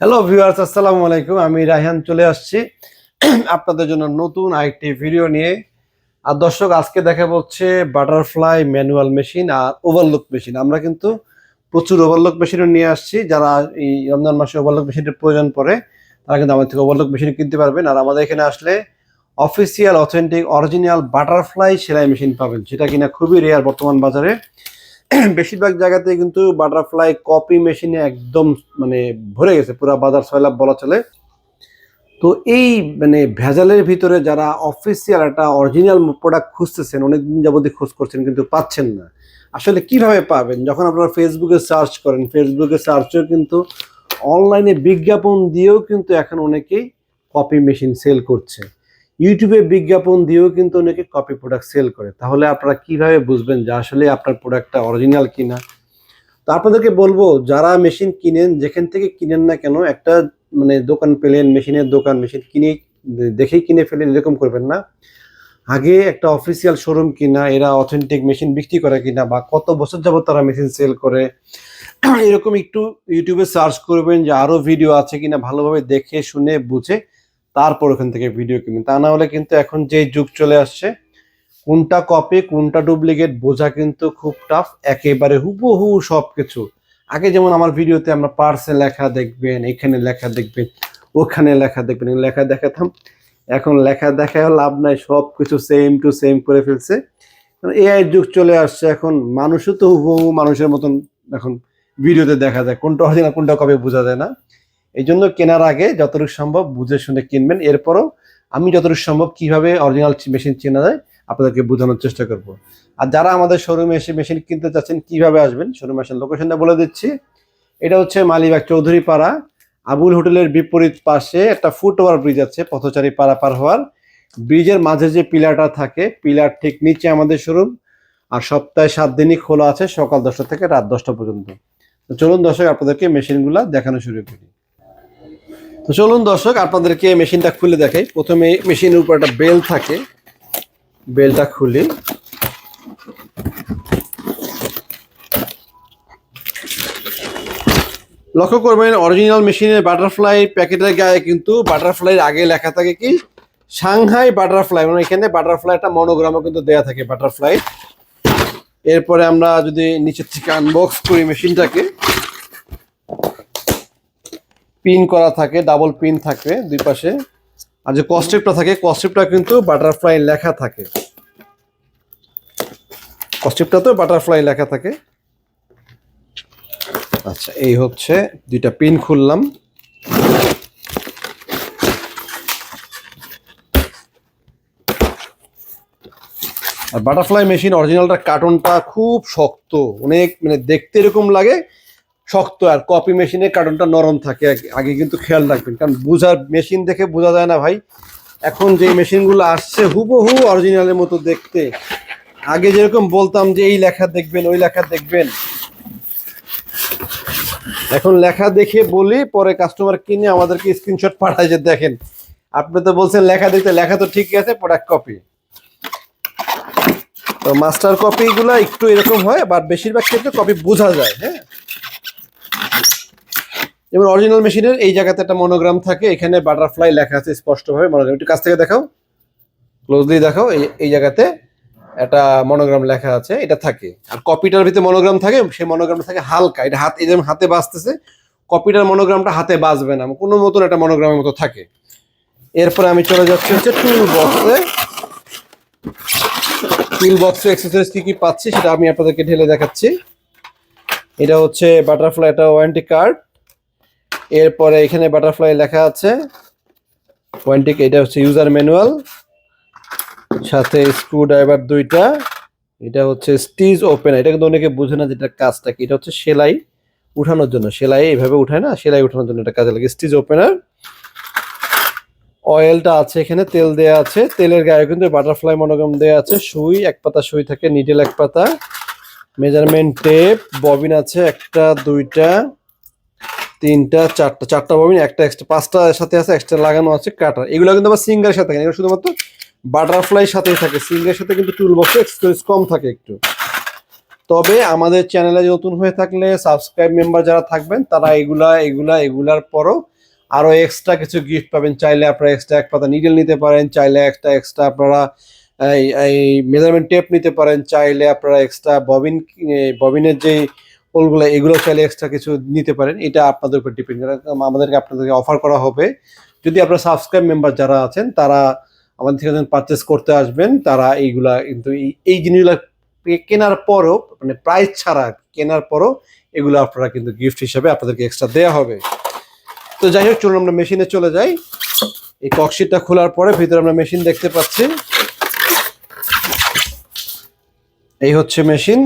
Hello viewers আসসালামু আলাইকুম। আমি রায়হান চলে আসছি। আপনাদের জন্য নতুন আরেকটি ভিডিও নিয়ে। আর দর্শক, আজকে দেখা হচ্ছে বাটারফ্লাই ম্যানুয়াল মেশিন আর ওভারলুক মেশিন আমরা কিন্তু প্রচুর ওভারলুক মেশিনও নিয়ে আসছি। যারা এই রমজান মাসে ওভারলুক মেশিনের প্রয়োজন পড়ে, তারা কিন্তু আমাদের থেকে ওভারলুক মেশিন কিনতে পারবেন। আর আমাদের এখানে আসলে অফিসিয়াল অথেন্টিক অরিজিনাল বাটারফ্লাই সেলাই মেশিন পাবেন সেটা কিনা খুবই রেয়ার বর্তমান বাজারে। বেশিরভাগ জায়গাতে কিন্তু বাটারফ্লাই কপি মেশিনে একদম মানে ভরে গেছে, পুরো বাজার সয়লাভ বলা চলে। তো এই মানে ভেজালের ভিতরে যারা অফিসিয়াল একটা অরিজিনাল প্রোডাক্ট খুঁজতেছেন, অনেকদিন যাবতীয় খোঁজ করছেন কিন্তু পাচ্ছেন না। আসলে কীভাবে পাবেন? যখন আপনারা ফেসবুকে সার্চ করেন ফেসবুকে সার্চেও কিন্তু অনলাইনে বিজ্ঞাপন দিয়েও কিন্তু এখন অনেকেই কপি মেশিন সেল করছে। ইউটিউবে বিজ্ঞাপন দিয়েও কিন্তু অনেকে কপি প্রোডাক্ট সেল করে। তাহলে আপনারা কীভাবে বুঝবেন যে আসলে আপনার প্রোডাক্টটা অরিজিনাল কিনা? তো আপনাদেরকে বলব, যারা মেশিন কিনেন, যেখান থেকে কিনেন না কেন, একটা মানে দোকান পেলেন মেশিনের দোকান মেশিন কিনে দেখেই কিনে ফেলেন, এরকম করবেন না। আগে একটা অফিসিয়াল শোরুম কিনা, এরা অথেন্টিক মেশিন বিক্রি করে কিনা, বা কত বছর যাবত তারা মেশিন সেল করে, এরকম একটু ইউটিউবে সার্চ করবেন যে আরও ভিডিও আছে কিনা, ভালোভাবে দেখে, শুনে, বুঝে তারপর ওখান থেকে ভিডিও কিনবেন। তা না হলে কিন্তু এখন যে যুগ চলে আসছে, কোনটা কপি কোনটা ডুপ্লিকেট বোঝা কিন্তু খুব টাফ একেবারে হুবহু সব কিছু আগে যেমন আমার ভিডিওতে আমরা পার্সে লেখা দেখবেন, এখানে লেখা দেখবেন, ওখানে লেখা দেখবেন লেখা দেখাতাম, এখন লেখা দেখায় লাভ নাই সব কিছু সেম টু সেম করে ফেলছে। এআই যুগ চলে আসছে এখন, মানুষও তো হুবহু মানুষের মতন এখন ভিডিওতে দেখা যায়, কোনটা অরিজিনাল কোনটা কবে বোঝা যায় না। এই জন্য কেনার আগে যতটুকু সম্ভব বুঝে শুনে কিনবেন। এরপরও আমি যতটুকু সম্ভব কীভাবে অরিজিনাল মেশিন চেনা যায় আপনাদেরকে বোঝানোর চেষ্টা করব। আর যারা আমাদের শোরুমে এসে মেশিন কিনতে চাচ্ছেন, কীভাবে আসবেন? শোরুমে আসার লোকেশনটা বলে দিচ্ছি। এটা হচ্ছে মালিবাগ চৌধুরী পাড়া আবুল হোটেলের বিপরীত পাশে একটা ফুট ওভার ব্রিজ আছে, পথচারী পাড়া পার হওয়ার। ব্রিজের মাঝে যে পিলারটা থাকে, পিলার ঠিক নিচে আমাদের শোরুম আর সপ্তাহে সাত দিনই খোলা আছে, সকাল দশটা থেকে রাত দশটা পর্যন্ত। চলুন দর্শক, আপনাদেরকে মেশিনগুলো দেখানো শুরু করি। তো চলুন দর্শক, আপনাদেরকে মেশিনটা খুলে দেখাই। প্রথমে মেশিনের উপর একটা বেল থাকে। বেলটা খুলি। লক্ষ্য করবেন অরিজিনাল মেশিনের বাটারফ্লাই প্যাকেটের গায়ে কিন্তু বাটারফ্লাইয়ের আগে লেখা থাকে কি? সাংহাই বাটারফ্লাই মানে এখানে বাটারফ্লাই একটা মনোগ্রামও কিন্তু দেয়া থাকে বাটারফ্লাই এরপরে আমরা যদি নিচের থেকে আনবক্স করি মেশিনটাকে। পিন করা থাকে ডাবল পিন থাকে দুই পাশে। আর যে কস্ট্রিপটা থাকে কস্ট্রিপটা কিন্তু বাটারফ্লাই লেখা থাকে। কস্ট্রিপটা তো বাটারফ্লাই লেখা থাকে। আচ্ছা এই হচ্ছে দুইটা পিন খুললাম। আর বাটারফ্লাই মেশিন অরিজিনালটা কার্টনটা খুব শক্ত, অনেক মানে দেখতে এরকম লাগে শক্ত আর কপি মেশিনে কার্টনটা নরম থাকে। আগে- কিন্তু খেয়াল রাখবেন, কারণ বোঝার মেশিন দেখে বোঝা যায় না ভাই। এখন যে মেশিনগুলো আসছে হুবহু অরিজিনালের মতো দেখতে। আগে যেরকম বলতাম যে এই লেখা দেখবেন, ওই লেখা দেখবেন। এখন লেখা দেখে বলি, পরে কাস্টমার কিনে আমাদেরকে স্ক্রিনশট পাঠায় যে দেখেন। আপনি তো বলছেন লেখা দেখতে, লেখা তো ঠিকই আছে প্রোডাক্ট কপি তো মাস্টার কপিগুলো একটু এরকম হয় বাট বেশিরভাগ ক্ষেত্রে কপি বোঝা যায় হ্যাঁ? যেমন অরিজিনাল মেশিনের এই জায়গাতে একটা মনোগ্রাম থাকে, এখানে বাটারফ্লাই লেখা আছে স্পষ্টভাবে মনোগ্রাম একটু কাছ থেকে দেখাও ক্লোজলি দেখাও, এই এই জায়গাতে একটা মনোগ্রাম লেখা আছে, এটা থাকে। আর কপিটার ভিতরে মনোগ্রাম থাকে, সেই মনোগ্রামটা থাকে হালকা, এটা হাত, এই যেমন হাতে বাজতেছে কপিটার মনোগ্রামটা হাতে বাজবে না, কোনো মতন একটা মনোগ্রামের মতো থাকে। এরপরে আমি চলে যাচ্ছি হচ্ছে টুল বক্সে টুল বক্সে এক্সারসাইজ কি কি পাচ্ছি সেটা আমি আপনাদেরকে ঢেলে দেখাচ্ছি। এটা হচ্ছে বাটারফ্লাই একটা ওয়ারেন্টি কার্ড এরপরে এখানে বাটারফ্লাই লেখা আছে। ওয়ারেন্টি এটা হচ্ছে ইউজার ম্যানুয়াল সাথে স্ক্রু ড্রাইভার দুইটা। এটা হচ্ছে স্টিচ ওপেন এটা কিন্তু অনেকে বুঝে না যেটা কাজটা কি। এটা হচ্ছে সেলাই উঠানোর জন্য। সেলাই এইভাবে উঠায় না, সেলাই উঠানোর জন্য এটা কাজে লাগে। স্টিচ ওপেনার অয়েলটা আছে এখানে, তেল দেয়া আছে। তেলের গায়ে কিন্তু বাটারফ্লাই মনোগ্রাম দেয়া আছে। সুই, এক পাতা সুই থাকে নিডেল এক পাতা। মেজারমেন্ট টেপ ববিন আছে একটা, দুইটা, তিনটা, চারটা চারটা ববিন একটা এক্সট্রা পাঁচটা সাথে আছে এক্সট্রা লাগানো আছে কাটার এগুলো কিন্তু আবার সিঙ্গারের সাথে থাকে এগুলো শুধুমাত্র বাটারফ্লাই সাথেই থাকে। সিঙ্গারের সাথে কিন্তু টুল বক্সে এক্সেসরিজ কম থাকে একটু। তবে আমাদের চ্যানেলে নতুন হয়ে থাকলে সাবস্ক্রাইব মেম্বার যারা থাকবেন, তারা এগুলা এগুলা, এগুলার পরও আরও এক্সট্রা কিছু গিফট পাবেন। চাইলে আপনারা এক্সট্রা এক পাতা নিডল নিতে পারেন, চাইলে একটা এক্সট্রা আপনারা এই মেজারমেন্ট টেপ নিতে পারেন, চাইলে আপনারা এক্সট্রা ববিন ববিনের যে হোলগুলো এগুলো চাইলে এক্সট্রা কিছু নিতে পারেন। এটা আপনাদের উপর ডিপেন্ড করে। আমাদেরকে আপনাদেরকে অফার করা হবে। যদি আপনারা সাবস্ক্রাইব মেম্বার যারা আছেন, তারা আমাদের থেকে পারচেস করতে আসবেন, তারা এইগুলা কিন্তু এই- জিনিসগুলো কেনার পরও মানে প্রাইস ছাড়া কেনার পরও এগুলো আপনারা কিন্তু গিফট হিসাবে আপনাদেরকে এক্সট্রা দেওয়া হবে। তো যাই হোক, চলুন আমরা মেশিনে চলে যাই। এই ককশিটটা খোলার পরে ভিতরে আমরা মেশিন দেখতে পাচ্ছি। এই হচ্ছে মেশিন।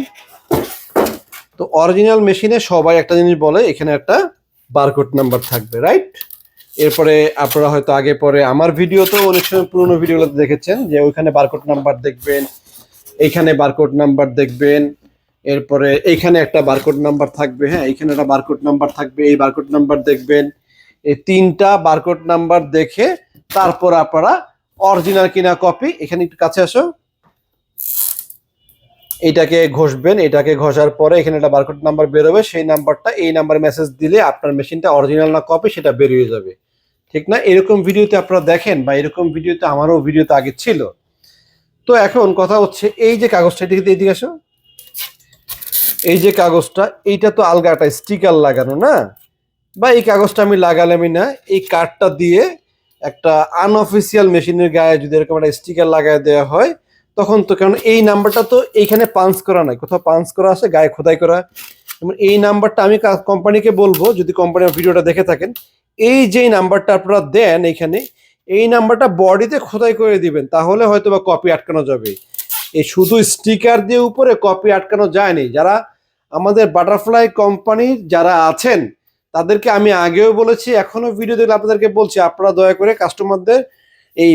তো অরিজিনাল মেশিনে সবাই একটা জিনিস বলে, এখানে একটা বারকোড নাম্বার থাকবে রাইট এরপরে আপনারা হয়তো আগে পরে আমার ভিডিও তো অনেক সময় পুরোনো ভিডিওগুলোতে দেখেছেন, যে ওইখানে বারকোড নাম্বার দেখবেন, এইখানে বারকোড নাম্বার দেখবেন, এরপরে এইখানে একটা বারকোড নাম্বার থাকবে হ্যাঁ এইখানে একটা বারকোড নাম্বার থাকবে, এই বারকোড নাম্বার দেখবেন। এই তিনটা বারকোড নাম্বার দেখে তারপর আপনারা অরিজিনাল কিনা কপি এখানে একটু কাছে আসো এটাকে ঘষবেন, এটাকে ঘষার পরে এখানে একটা বারকোড নাম্বার বেরোবে, সেই নাম্বারটা এই নাম্বার মেসেজ দিলে আপনার মেশিনটা অরিজিনাল না কপি সেটা বেরিয়ে যাবে। ঠিক না? এরকম ভিডিওতে আপনারা দেখেন বা এরকম ভিডিওতে আমারও ভিডিওতে আগে ছিল। তো এখন কথা হচ্ছে, এই যে কাগজটা, এদিকে এদিকে আসো। এই যে কাগজটা, এইটা তো আলগা একটা স্টিকার লাগানো না? বা এই কাগজটা আমি লাগালামই না, এই কার্ডটা দিয়ে একটা আনঅফিসিয়াল মেশিনের গায়ে যদি এরকম একটা স্টিকার লাগায় দেওয়া হয় তখন তো কারণ এই নাম্বারটা তো এইখানে পাঞ্চ করা নাই, কোথাও পাঞ্চ করা আছে, গায়ে খোদাই করা। যেমন এই নাম্বারটা আমি কোম্পানিকে বলব, যদি কোম্পানির ভিডিওটা দেখে থাকেন, এই যে নাম্বারটা আপনারা দেন এখানে এই নাম্বারটা বডিতে খোদাই করে দিবেন, তাহলে হয়তো বা কপি আটকানো যাবে। এই শুধু স্টিকার দিয়ে উপরে কপি আটকানো যায়নি, যারা আমাদের বাটারফ্লাই কোম্পানির যারা আছেন, তাদেরকে আমি আগেও বলেছি, এখনও ভিডিও দেখলে আপনাদেরকে বলছি, আপনারা দয়া করে কাস্টমারদের এই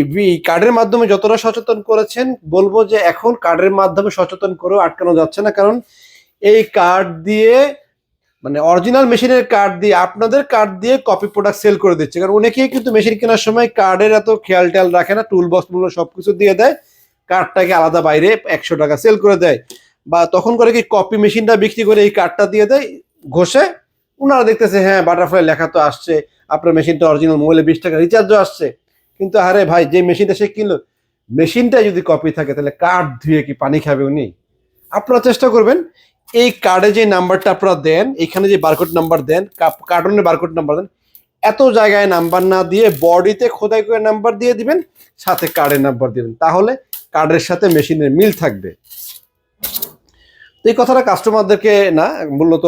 কার্ডের মাধ্যমে যতটা সচেতন করেছেন, বলব যে এখন কার্ডের মাধ্যমে সচেতন করেও আটকানো যাচ্ছে না। কারণ এই কার্ড দিয়ে মানে অরিজিনাল মেশিনের কার্ড দিয়ে, আপনাদের কার্ড দিয়ে কপি প্রোডাক্ট সেল করে দিচ্ছে। কারণ অনেকেই কিন্তু মেশিন কেনার সময় কার্ডের এত খেয়াল টেয়াল রাখে না টুল বক্স মূল্য সবকিছু দিয়ে দেয়, কার্ডটাকে আলাদা বাইরে একশো টাকা সেল করে দেয়। বা তখন করে কি কপি মেশিনটা বিক্রি করে এই কার্ডটা দিয়ে দেয়, ঘষে ওনারা দেখতেছে হ্যাঁ বাটারফ্লাই লেখা তো আসছে, আপনার মেশিনটা অরিজিনাল মোবাইলে বিশ টাকা রিচার্জও আসছে। কিন্তু আরে ভাই, যে মেশিনটা সে কিনলো মেশিনটা যদি কপি থাকে, তাহলে কার্ড ধুয়ে কি পানি খাবে উনি? আপনারা চেষ্টা করবেন, এই কার্ডে যে নাম্বারটা আপনারা দেন, এখানে যে বারকোড নাম্বার দেন কার্টনের বারকোড নাম্বার দেন, এত জায়গায় নাম্বার না দিয়ে বডিতে খোদাই করে নাম্বার দিয়ে দিবেন, সাথে কার্ডের নাম্বার দিবেন। তাহলে কার্ডের সাথে মেশিনের মিল থাকবে। তো এই কথাটা কাস্টমারদেরকে না, মূলত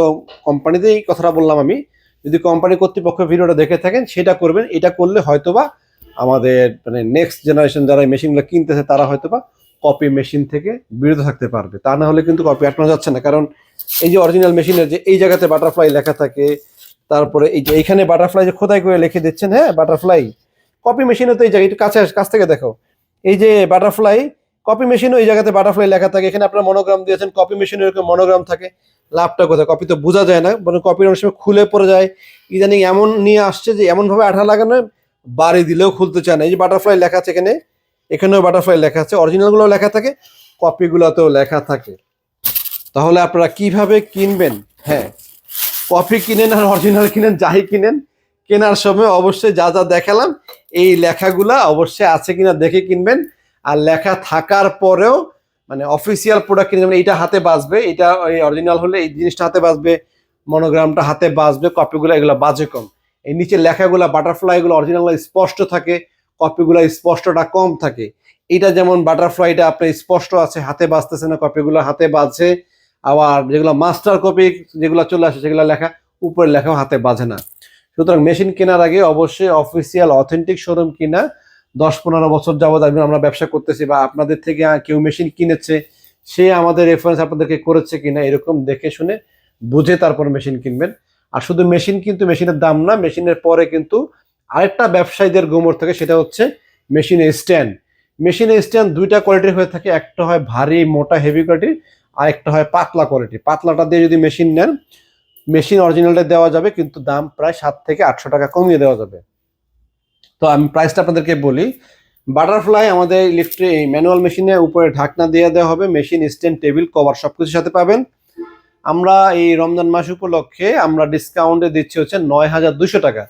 কোম্পানিতেই কথাটা বললাম আমি। যদি কোম্পানি কর্তৃপক্ষ ভিডিওটা দেখে থাকেন, সেটা করবেন, এটা করলে হয়তোবা আমাদের মানে নেক্সট জেনারেশন যারা এই মেশিনগুলো কিনতেছে, তারা হয়তো বা কপি মেশিন থেকে বিরত থাকতে পারবে। তা না হলে কিন্তু কপি আটকানো যাচ্ছে না। কারণ এই যে অরিজিনাল মেশিনের যে এই জায়গাতে বাটারফ্লাই লেখা থাকে, তারপরে এই যে এইখানে বাটারফ্লাই যে খোদাই করে লিখে দিচ্ছেন হ্যাঁ বাটারফ্লাই কপি মেশিনে তো এই জায়গায়, একটু কাছে কাছ থেকে দেখো। এই যে বাটারফ্লাই কপি মেশিনও এই জায়গাতে বাটারফ্লাই লেখা থাকে। এখানে আপনার মনোগ্রাম দিয়েছেন কপি মেশিনে এরকম মনোগ্রাম থাকে। লাভটা কোথায়? কপি তো বোঝা যায় না মানে কপির অনেক সময় খুলে পড়ে যায়। ইদানিং এমন নিয়ে আসছে যে এমনভাবে আঠা লাগানো বাড়ি দিলেও খুলতে চায় না। এই যে বাটারফ্লাই লেখা আছে এখানে, এখানেও বাটারফ্লাই লেখা আছে। অরিজিনালগুলো লেখা থাকে কপিগুলোতেও লেখা থাকে। তাহলে আপনারা কীভাবে কিনবেন? হ্যাঁ কপি কিনেন আর অরিজিনাল কিনেন, যাই কিনেন, কেনার সময় অবশ্যই যা যা দেখালাম, এই লেখাগুলা অবশ্যই আছে কিনা দেখে কিনবেন। আর লেখা থাকার পরেও মানে অফিসিয়াল প্রোডাক্ট কিনে এইটা হাতে বাজবে, এটা অরিজিনাল হলে এই জিনিসটা হাতে বাজবে মনোগ্রামটা হাতে বাজবে কপিগুলো এগুলো বাজে কম। এই নিচে লেখাগুলো বাটারফ্লাইগুলো অরিজিনাল স্পষ্ট থাকে কপিগুলো স্পষ্টটা কম থাকে। এটা যেমন বাটারফ্লাইটা আপনার স্পষ্ট আছে, হাতে বাজতেছে না কপিগুলো হাতে বাজছে, আবার যেগুলো মাস্টার কপি যেগুলো চলে আসে সেগুলো লেখা উপরের লেখাও হাতে বাজে না। সুতরাং মেশিন কেনার আগে অবশ্যই অফিসিয়াল অথেন্টিক শোরুম কিনা, দশ পনেরো বছর আমি আমরা ব্যবসা করতেছি বা আপনাদের থেকে কেউ মেশিন কিনেছে, সে আমাদের রেফারেন্স আপনাদেরকে করেছে কিনা এরকম দেখে শুনে বুঝে তারপর মেশিন কিনবেন। আর শুধু মেশিন কিন্তু মেশিনের দাম না, মেশিনের পরে কিন্তু আরেকটা ব্যবসায়ীদের গোমর থাকে, সেটা হচ্ছে মেশিনের স্ট্যান্ড। মেশিনের স্ট্যান্ড দুইটা কোয়ালিটির হয়ে থাকে, একটা হয় ভারী, মোটা হেভি কোয়ালিটির আর একটা হয় পাতলা কোয়ালিটি পাতলাটা দিয়ে যদি মেশিন নেন, মেশিন অরিজিনালটা দেওয়া যাবে, কিন্তু দাম প্রায় সাত থেকে আটশো টাকা কমিয়ে দেওয়া যাবে। তো আমি প্রাইসটা আপনাদেরকে বলি বাটারফ্লাই আমাদের ইলেকট্রিক ম্যানুয়াল মেশিনে উপরে ঢাকনা দিয়ে দেওয়া হবে মেশিন স্ট্যান্ড টেবিল কভার সব কিছুর সাথে পাবেন। আমরা এই রমজান মাস উপলক্ষে আমরা ডিসকাউন্টে দিচ্ছি হচ্ছে নয় হাজার দুশো টাকা।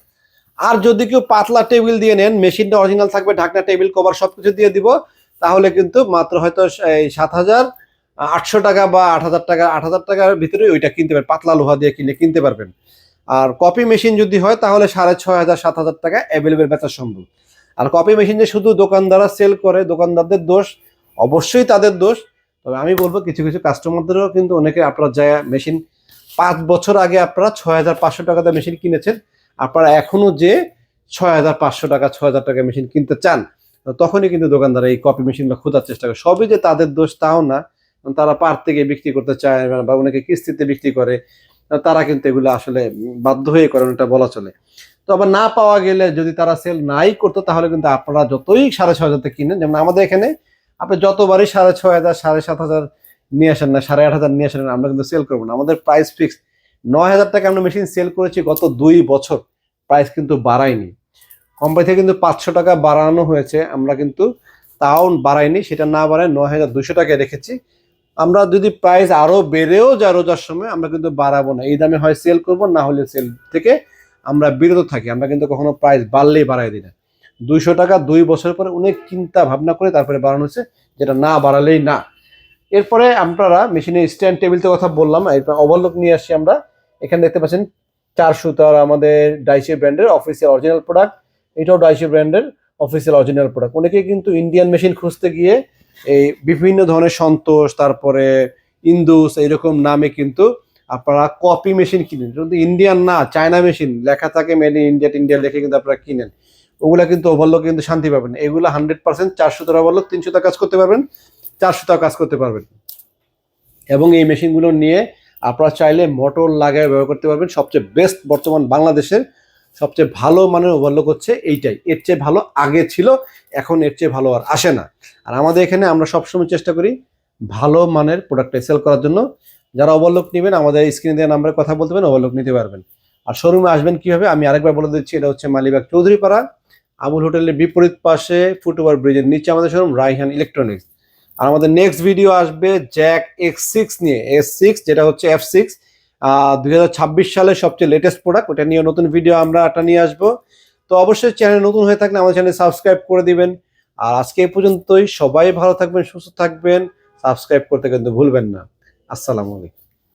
আর যদি কেউ পাতলা টেবিল দিয়ে নেন, মেশিনটা অরিজিনাল থাকবে, ঢাকনা টেবিল কভার সব কিছু দিয়ে দিব, তাহলে কিন্তু মাত্র হয়তো এই সাত হাজার আটশো টাকা বা আট হাজার টাকা আট হাজার টাকার ভিতরে ওইটা কিনতে পারবেন, পাতলা লোহা দিয়ে কিনে কিনতে পারবেন। আর কপি মেশিন যদি হয়, তাহলে সাড়ে ছয় হাজার সাত হাজার টাকা অ্যাভেলেবেল বেচা সম্ভব। আর কপি মেশিন যে শুধু দোকানদাররা সেল করে, দোকানদারদের দোষ, অবশ্যই তাদের দোষ। তবে আমি বলব কিছু কিছু কাস্টমারদেরও কিন্তু অনেকে আপনারা যায় মেশিন পাঁচ বছর আগে আপনারা ছয় হাজার পাঁচশো টাকাতে মেশিন কিনেছেন। আপনারা এখনও যে ছয় হাজার পাঁচশো টাকা, ছয় হাজার টাকা মেশিন কিনতে চান তখনই কিন্তু দোকানদার এই কপি মেশিনগুলো খোঁজার চেষ্টা করে। সবই যে তাদের দোষ তাও না। তারা পার থেকে বিক্রি করতে চায় বা অনেকে কিস্তিতে বিক্রি করে, তারা কিন্তু এগুলো আসলে বাধ্য হয়ে করেন এটা বলা চলে। তো আবার না পাওয়া গেলে যদি তারা সেল নাই করতো, তাহলে কিন্তু আপনারা যতই সাড়ে ছয় হাজার কিনেন, যেমন আমাদের এখানে আপনি যতবারই সাড়ে ছয় হাজার সাড়ে সাত হাজার নিয়ে আসেন না সাড়ে আট হাজার নিয়ে আসেন না, আমরা কিন্তু সেল করব না। আমাদের প্রাইস ফিক্স নয় হাজার টাকা আমরা মেশিন সেল করেছি গত দুই বছর। প্রাইস কিন্তু বাড়ায়নি। কোম্পানি থেকে কিন্তু পাঁচশো টাকা বাড়ানো হয়েছে। আমরা কিন্তু তাও বাড়াইনি সেটা না বাড়ায় নয় হাজার দুশো টাকায় রেখেছি। আমরা যদি প্রাইস আরও বেড়েও যায় রোজার সময় আমরা কিন্তু বাড়াবো না। এই দামে হয় সেল করব না হলে সেল থেকে আমরা বিরত থাকি। আমরা কিন্তু কখনো প্রাইস বাড়লেই বাড়াই দিই না। দুইশো টাকা দুই বছর পরে অনেক চিন্তা ভাবনা করে তারপরে বাড়ানো হচ্ছে যেটা না বাড়ালেই না। এরপরে আপনারা মেশিনের স্ট্যান্ড টেবিলতে কথা বললাম, এরপর ওভারলোক নিয়ে আসছি আমরা। এখানে দেখতে পাচ্ছেন চার সুতার আমাদের ডাইসি ব্র্যান্ডের অফিসিয়াল অরিজিনাল প্রোডাক্ট এটাও ডাইসি ব্র্যান্ডের অফিসিয়াল অরিজিনাল প্রোডাক্ট অনেকে কিন্তু ইন্ডিয়ান মেশিন খুঁজতে গিয়ে এই বিভিন্ন ধরনের সন্তোষ, তারপরে ইন্দুস এইরকম নামে কিন্তু আপনারা কপি মেশিন কিনেন। কিন্তু ইন্ডিয়ান না চায়না মেশিন লেখা থাকে মেড ইন ইন্ডিয়া ইন্ডিয়া লিখে কিন্তু আপনারা কিনেন। ওগুলা কিন্তু ওভারলোক কিন্তু শান্তি পাবেন। এগুলো হান্ড্রেড পার্সেন্ট চারশো টাকা ওভারলোক তিনশো কাজ করতে পারবেন চারশো কাজ করতে পারবেন। এবং এই মেশিনগুলো নিয়ে আপনারা চাইলে মোটর লাগায় ব্যবহার করতে পারবেন। সবচেয়ে বেস্ট বর্তমান বাংলাদেশের সবচেয়ে ভালো মানের ওভারলোক হচ্ছে এইটাই। এর চেয়ে ভালো আগে ছিল, এখন এর চেয়ে ভালো আর আসে না। আর আমাদের এখানে আমরা সবসময় চেষ্টা করি ভালো মানের প্রোডাক্টটা সেল করার জন্য। যারা ওভারলোক নেবেন, আমাদের স্ক্রিনে দেওয়া নাম্বারে কথা বলতে পারেন ওভারলোক নিতে পারবেন। আর শোরুমে আসবেন কীভাবে? আমি আরেকবার বলে দিচ্ছি, এটা হচ্ছে মালিবাগ চৌধুরীপাড়া। আবুল হোটেলের বিপরীত পাশে ফুটওভার ব্রিজের নিচে আমাদের শোরুম রাইহান ইলেকট্রনিক্স। আর আমাদের নেক্সট ভিডিও আসবে জ্যাক এক্স সিক্স নিয়ে এস সিক্স যেটা হচ্ছে এফ সিক্স সালের সবচেয়ে লেটেস্ট প্রোডাক্ট ওটা নিয়ে নতুন ভিডিও আমরা একটা নিয়ে আসব। তো অবশ্যই চ্যানেল নতুন হয়ে থাকলে আমাদের চ্যানেল সাবস্ক্রাইব করে দিবেন। আর আজকে এই পর্যন্তই, সবাই ভালো থাকবেন, সুস্থ থাকবেন সাবস্ক্রাইব করতে কিন্তু ভুলবেন না। আসসালামু আলাইকুম।